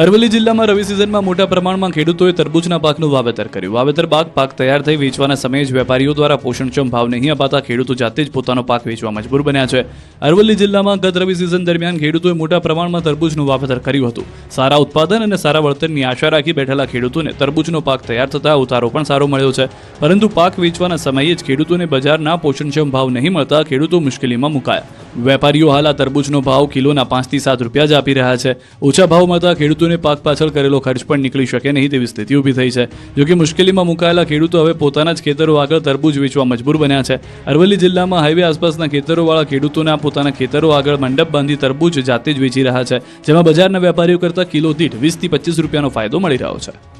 અરવલ્લી જિલ્લામાં રવિ સિઝનમાં મોટા પ્રમાણમાં ખેડૂતોએ તરબૂચના પાકનું વાવેતર કર્યું. વાવેતર બાદ પાક તૈયાર થઈ વેચવાના સમયે જ વેપારીઓ દ્વારા પોષણક્ષમ ભાવ નહીં અપાતા ખેડૂતો જાતે જ પોતાનો પાક વેચવા મજબૂર બન્યા છે. અરવલ્લી જિલ્લામાં ગત રવિ સિઝન દરમિયાન ખેડૂતોએ મોટા પ્રમાણમાં તરબૂચનું વાવેતર કર્યું હતું. સારા ઉત્પાદન અને સારા વળતરની આશા રાખી બેઠેલા ખેડૂતોને તરબૂચનો પાક તૈયાર થતા ઉતારો પણ સારો મળ્યો છે. પરંતુ પાક વેચવાના સમયે જ ખેડૂતોને બજારના પોષણક્ષમ ભાવ નહીં મળતા ખેડૂતો મુશ્કેલીમાં મુકાયા. વેપારીઓ હાલ આ તરબૂચનો ભાવ કિલોના પાંચથી સાત રૂપિયા જ આપી રહ્યા છે. ઓછા ભાવ મળતા ખેડૂતોને પાક પાછળ કરેલો ખર્ચ પણ નીકળી શકે નહીં તેવી સ્થિતિ ઊભી થઈ છે. જોકે મુશ્કેલીમાં મુકાયેલા ખેડૂતો હવે પોતાના જ ખેતરો આગળ તરબૂજ વેચવા મજબૂર બન્યા છે. અરવલ્લી જિલ્લામાં હાઈવે આસપાસના ખેતરોવાળા ખેડૂતોને પોતાના ખેતરો આગળ મંડપ બાંધી તરબૂજ જાતે જ વેચી રહ્યા છે, જેમાં બજારના વેપારીઓ કરતાં કિલો દીઠ વીસથી પચીસ રૂપિયાનો ફાયદો મળી રહ્યો છે.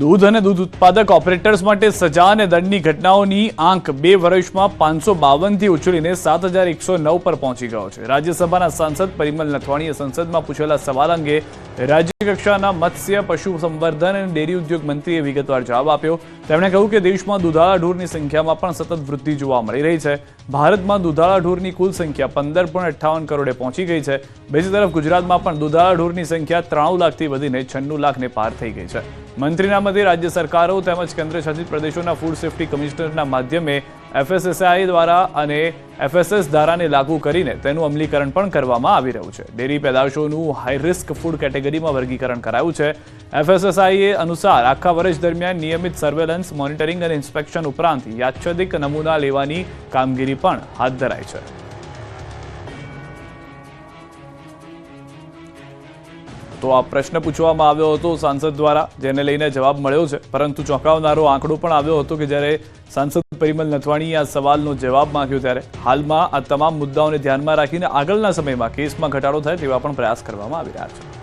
દૂધ અને દૂધ ઉત્પાદક ઓપરેટર્સ માટે સજા અને દંડની ઘટનાઓની આંક બે વર્ષમાં પાંચસો બાવનથી ઉછળીને સાત હજાર એકસો નવ પર પહોંચી ગયો છે. રાજ્યસભાના સાંસદ પરિમલ નથવાણીએ સંસદમાં પૂછેલા સવાલ અંગે રાજ્યકક્ષાના મત્સ્ય પશુ સંવર્ધન અને ડેરી ઉદ્યોગ મંત્રીએ વિગતવાર જવાબ આપ્યો. તેમણે કહ્યું કે દેશમાં દુધાળા ઢોરની સંખ્યામાં પણ સતત વૃદ્ધિ જોવા મળી રહી છે. ભારતમાં દુધાળા ઢોરની કુલ સંખ્યા પંદર પોઈન્ટ અઠ્ઠાવન કરોડે પહોંચી ગઈ છે. બીજી તરફ ગુજરાતમાં પણ દુધાળા ઢોરની સંખ્યા ત્રાણું લાખથી વધીને છન્નું લાખને પાર થઈ ગઈ છે. મંત્રીના મતે રાજ્ય સરકારો તેમજ કેન્દ્રશાસિત પ્રદેશોના ફૂડ સેફ્ટી કમિશનરના માધ્યમે એફએસએસઆઈ દ્વારા અને એફએસએસ ધારાને લાગુ કરીને તેનું અમલીકરણ પણ કરવામાં આવી રહ્યું છે. ડેરી પેદાશોનું હાઈ રિસ્ક ફૂડ કેટેગરીમાં વર્ગીકરણ કરાયું છે. એફએસએસઆઈએ અનુસાર આખા વર્ષ દરમિયાન નિયમિત સર્વેલન્સ મોનિટરિંગ અને ઇન્સ્પેક્શન ઉપરાંત યાચ્છદિક નમૂના લેવાની કામગીરી પણ હાથ ધરાઈ છે. તો આ પ્રશ્ન પૂછવામાં આવ્યો હતો સાંસદ દ્વારા, જેને લઈને જવાબ મળ્યો છે. પરંતુ ચોંકાવનારો આંકડો પણ આવ્યો હતો કે જ્યારે સાંસદ પરિમલ નથવાણીએ આ સવાલનો જવાબ માંગ્યો ત્યારે હાલમાં આ તમામ મુદ્દાઓને ધ્યાનમાં રાખીને આગળના સમયમાં કેસમાં ઘટાડો થાય તેવા પણ પ્રયાસ કરવામાં આવી રહ્યા છે.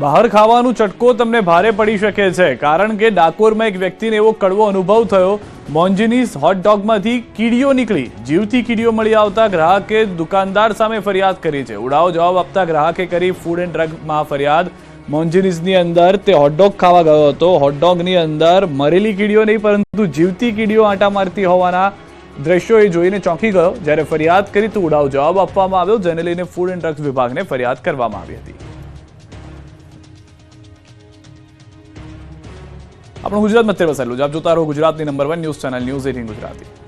બહાર ખાવાનું ચટકો તમને ભારે પડી શકે છે, કારણ કે ડાકોરમાં એક વ્યક્તિને એવો કડવો અનુભવ થયો. મોન્જીનીસ હોટ ડોગમાંથી કીડીઓ નીકળી. જીવતી કીડીઓ મળી આવતા ગ્રાહકે દુકાનદાર સામે ફરિયાદ કરી છે. ઉડાવો જવાબ આપતા ગ્રાહકે કરી ફૂડ એન્ડ ડ્રગમાં ફરિયાદ. મોન્જીનીસની અંદર તે હોટડોગ ખાવા ગયો હતો. હોટડોગની અંદર મરેલી કીડીઓ નહીં, પરંતુ જીવતી કીડીઓ આંટા મારતી હોવાના દ્રશ્યો એ જોઈને ચોંકી ગયો. જ્યારે ફરિયાદ કરી તો ઉડાવ જવાબ આપવામાં આવ્યો. જેને લઈને ફૂડ એન્ડ ડ્રગ્સ વિભાગને ફરિયાદ કરવામાં આવી હતી. આપણું ગુજરાતમાં અત્યારે વસાયેલું છે આપ જોતા રહો ગુજરાતની number one news channel news eighteen Gujarati.